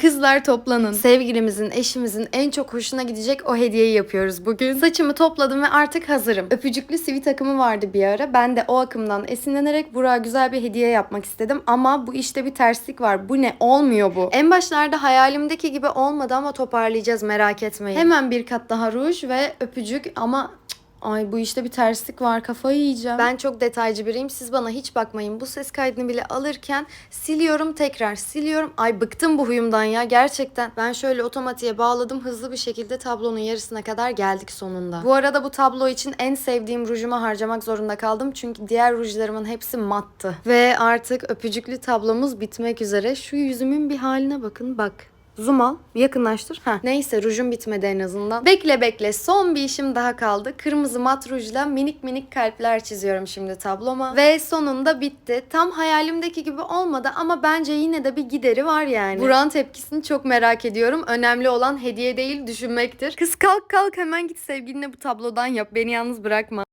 Kızlar toplanın. Sevgilimizin, eşimizin en çok hoşuna gidecek o hediyeyi yapıyoruz bugün. Saçımı topladım ve artık hazırım. Öpücüklü sivit takımı vardı bir ara. Ben de o akımdan esinlenerek Burak'a güzel bir hediye yapmak istedim. Ama bu işte bir terslik var. Bu ne? Olmuyor bu. En başlarda hayalimdeki gibi olmadı ama toparlayacağız merak etmeyin. Hemen bir kat daha ruj ve öpücük ama Ay bu işte bir terslik var kafayı yiyeceğim. Ben çok detaycı biriyim siz bana hiç bakmayın. Bu ses kaydını bile alırken siliyorum tekrar siliyorum. Ay bıktım bu huyumdan ya gerçekten. Ben şöyle otomatiğe bağladım hızlı bir şekilde tablonun yarısına kadar geldik sonunda. Bu arada bu tablo için en sevdiğim rujumu harcamak zorunda kaldım. Çünkü diğer rujlarımın hepsi mattı. Ve artık öpücüklü tablomuz bitmek üzere. Şu yüzümün bir haline bakın bak. Zoom al, yakınlaştır. Heh. Neyse rujum bitmedi en azından. Bekle bekle son bir işim daha kaldı. Kırmızı mat rujla minik minik kalpler çiziyorum şimdi tabloma. Ve sonunda bitti. Tam hayalimdeki gibi olmadı ama bence yine de bir gideri var yani. Buran tepkisini çok merak ediyorum. Önemli olan hediye değil düşünmektir. Kız kalk kalk hemen git sevgiline bu tablodan yap. Beni yalnız bırakma.